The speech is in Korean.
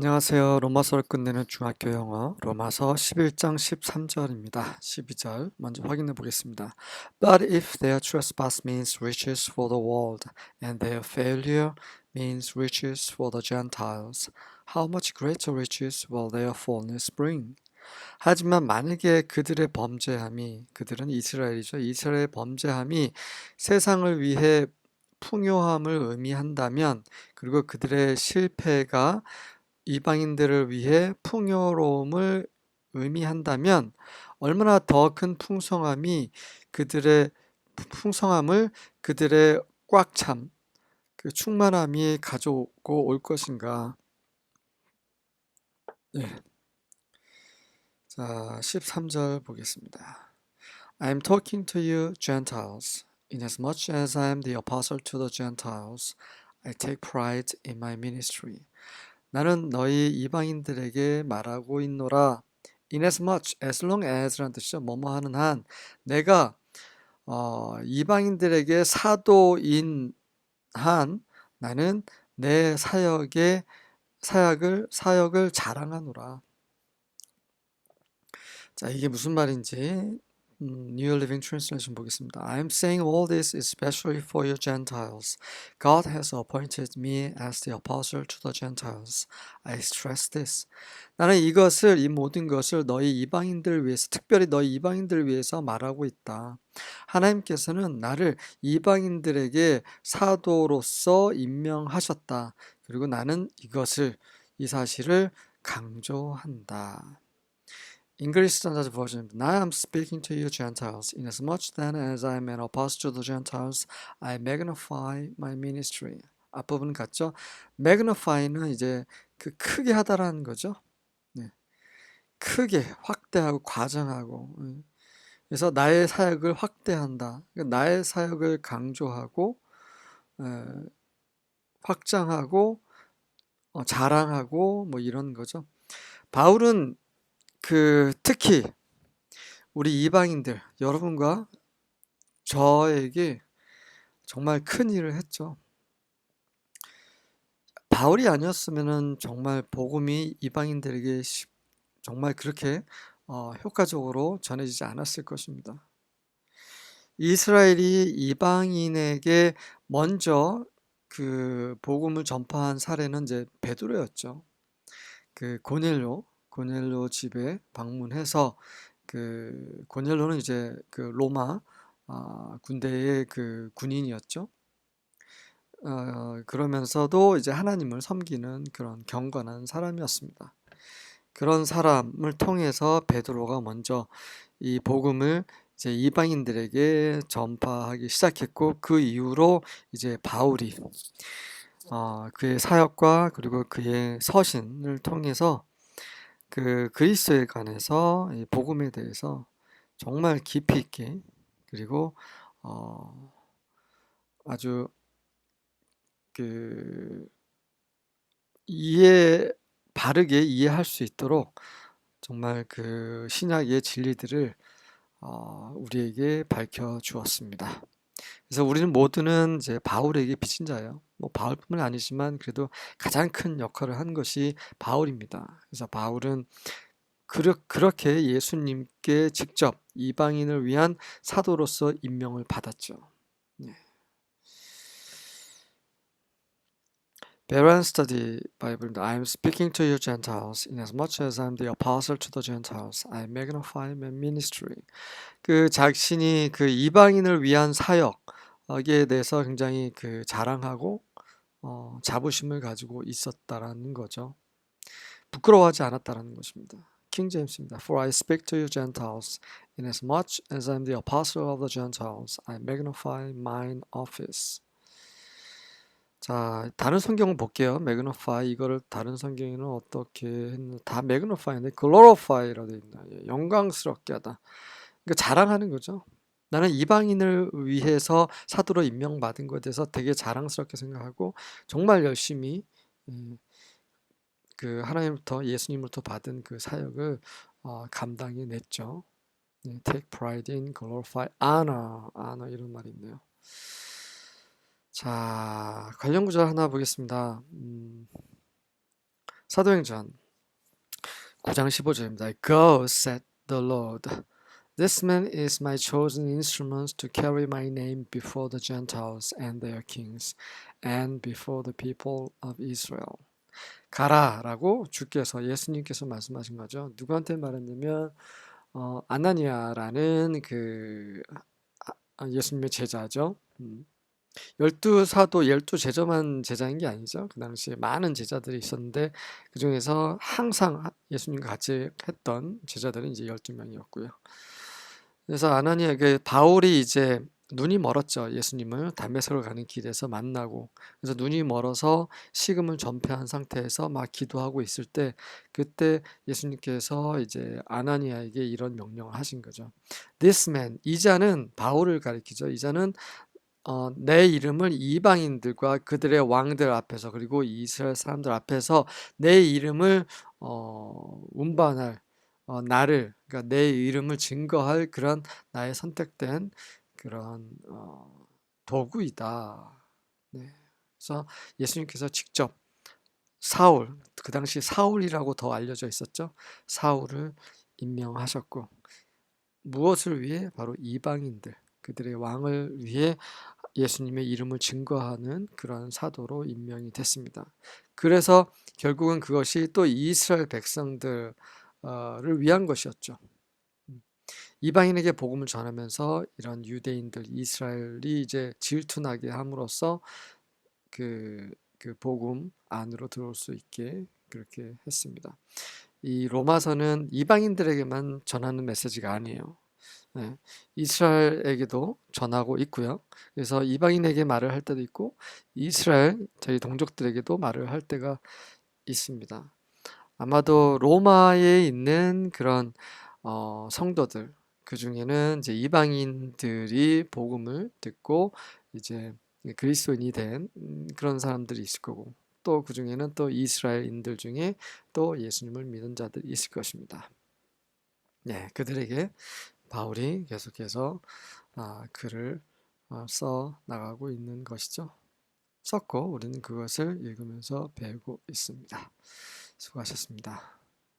안녕하세요. 로마서를 끝내는 중학교 영어 로마서 11장 13절입니다. 12절 먼저 확인해 보겠습니다. But if their trespass means riches for the world and their failure means riches for the Gentiles, how much greater riches will their fullness bring? 하지만 만약에 그들의 범죄함이 그들은 이스라엘이죠. 이스라엘의 범죄함이 세상을 위해 풍요함을 의미한다면 그리고 그들의 실패가 이방인들을 위해 풍요로움을 의미한다면 얼마나 더 큰 풍성함이 그들의 풍성함을 그들의 꽉참 그 충만함이 가져오고 올 것인가. 네. 자, 13절 보겠습니다. I am talking to you Gentiles inasmuch as I am the apostle to the Gentiles I take pride in my ministry. 나는 너희 이방인들에게 말하고 있노라. inasmuch, as long as라는 뜻이죠. 뭐뭐 하는 한 내가 어, 이방인들에게 사도인 한 나는 내 사역의 사역을 사역을 자랑하노라. 자, 이게 무슨 말인지 음, New Living Translation 보겠습니다. I am saying all this especially for you Gentiles. God has appointed me as the apostle to the Gentiles. I stress this. 나는 이것을 이 모든 것을 너희 이방인들 위해서 특별히 너희 이방인들 위해서 말하고 있다. 하나님께서는 나를 이방인들에게 사도로서 임명하셨다. 그리고 나는 이것을 이 사실을 강조한다. English Standard Version. Now I'm speaking to you Gentiles, inasmuch then as I am an apostle to the Gentiles, I magnify my ministry. 앞부분 같죠? magnify는 이제 그 크게 하다라는 거죠. 네. 크게 확대하고 과장하고. 네. 그래서 나의 사역을 확대한다. 그러니까 나의 사역을 강조하고 에, 확장하고 어, 자랑하고 뭐 이런 거죠. 바울은 그 특히 우리 이방인들 여러분과 저에게 정말 큰 일을 했죠. 바울이 아니었으면은 정말 복음이 이방인들에게 정말 그렇게 어, 효과적으로 전해지지 않았을 것입니다. 이스라엘이 이방인에게 먼저 그 복음을 전파한 사례는 이제 베드로였죠. 그 고넬료 고넬로 집에 방문해서 그 고넬로는 이제 그 로마 아, 군대의 그 군인이었죠. 어, 그러면서도 이제 하나님을 섬기는 그런 경건한 사람이었습니다. 그런 사람을 통해서 베드로가 먼저 이 복음을 이제 이방인들에게 전파하기 시작했고 그 이후로 이제 바울이 어, 그의 사역과 그리고 그의 서신을 통해서 그 그리스도에 관해서 이 복음에 대해서 정말 깊이 있게 그리고 어 아주 그 이해 바르게 이해할 수 있도록 정말 그 신약의 진리들을 어 우리에게 밝혀 주었습니다. 그래서 우리는 모두는 이제 바울에게 빚진 자예요. 뭐 바울뿐만 아니지만 그래도 가장 큰 역할을 한 것이 바울입니다. 그래서 바울은 그렇게 예수님께 직접 이방인을 위한 사도로서 임명을 받았죠. 네. Beran Study Bible입니다. I am speaking to you Gentiles, inasmuch as I am the apostle to the Gentiles. I magnify my ministry. 그 자신이 그 이방인을 위한 사역에 대해서 굉장히 그 자랑하고 어, 자부심을 가지고 있었다라는 거죠. 부끄러워하지 않았다라는 것입니다. 킹 제임스입니다. For I speak to you Gentiles, inasmuch as I am the apostle of the Gentiles, I magnify mine office. 자, 다른 성경을 볼게요. magnify 이거를 다른 성경에는 어떻게 했나? 다 magnify인데 glorify라고 되어 있나? 예, 영광스럽게 하다. 그러니까 자랑하는 거죠. 나는 이방인을 위해서 사도로 임명받은 것에 대해서 되게 자랑스럽게 생각하고 정말 열심히 음, 그 하나님부터 예수님부터 받은 그 사역을 어, 감당해 냈죠. 네, take pride in, glorify, honor, honor 이런 말이 있네요. 자, 관련 구절 하나 보겠습니다. 음, 사도행전 9장 15절입니다. Go, said the Lord. This man is my chosen instrument to carry my name before the Gentiles and their kings, and before the people of Israel. 가라 라고 주께서 예수님께서 말씀하신 거죠. 누구한테 말했냐면 어, 아나니아라는 그 아, 아, 예수님의 제자죠. 음. 열두 사도 열두 제자만 제자인 게 아니죠. 그 당시에 많은 제자들이 있었는데 그 중에서 항상 예수님과 같이 했던 제자들은 이제 열두 명이었고요. 그래서 아나니아에게 바울이 이제 눈이 멀었죠. 예수님을 담메색으로 가는 길에서 만나고 그래서 눈이 멀어서 식음을 전폐한 상태에서 막 기도하고 있을 때 그때 예수님께서 이제 아나니아에게 이런 명령을 하신 거죠. This man 이 자는 바울을 가리키죠. 이 자는 어, 내 이름을 이방인들과 그들의 왕들 앞에서 그리고 이스라엘 사람들 앞에서 내 이름을 어, 운반할 어, 나를 그러니까 내 이름을 증거할 그런 나의 선택된 그런 어, 도구이다. 네. 그래서 예수님께서 직접 사울 그 당시 사울이라고 더 알려져 있었죠. 사울을 임명하셨고 무엇을 위해 바로 이방인들 그들의 왕을 위해 예수님의 이름을 증거하는 그런 사도로 임명이 됐습니다. 그래서 결국은 그것이 또 이스라엘 백성들을 위한 것이었죠. 음. 이방인에게 복음을 전하면서 이런 유대인들 이스라엘이 이제 질투나게 함으로써 그, 그 복음 안으로 들어올 수 있게 그렇게 했습니다. 이 로마서는 이방인들에게만 전하는 메시지가 아니에요. 네, 이스라엘에게도 전하고 있고요. 그래서 이방인에게 말을 할 때도 있고 이스라엘 저희 동족들에게도 말을 할 때가 있습니다. 아마도 로마에 있는 그런 어, 성도들 그 중에는 이제 이방인들이 복음을 듣고 이제 그리스도인이 된 음, 그런 사람들이 있을 거고 또 그 중에는 또 이스라엘인들 중에 또 예수님을 믿은 자들이 있을 것입니다. 네, 그들에게 바울이 계속해서 아, 글을 어, 써 나가고 있는 것이죠. 썼고 우리는 그것을 읽으면서 배우고 있습니다. 수고하셨습니다.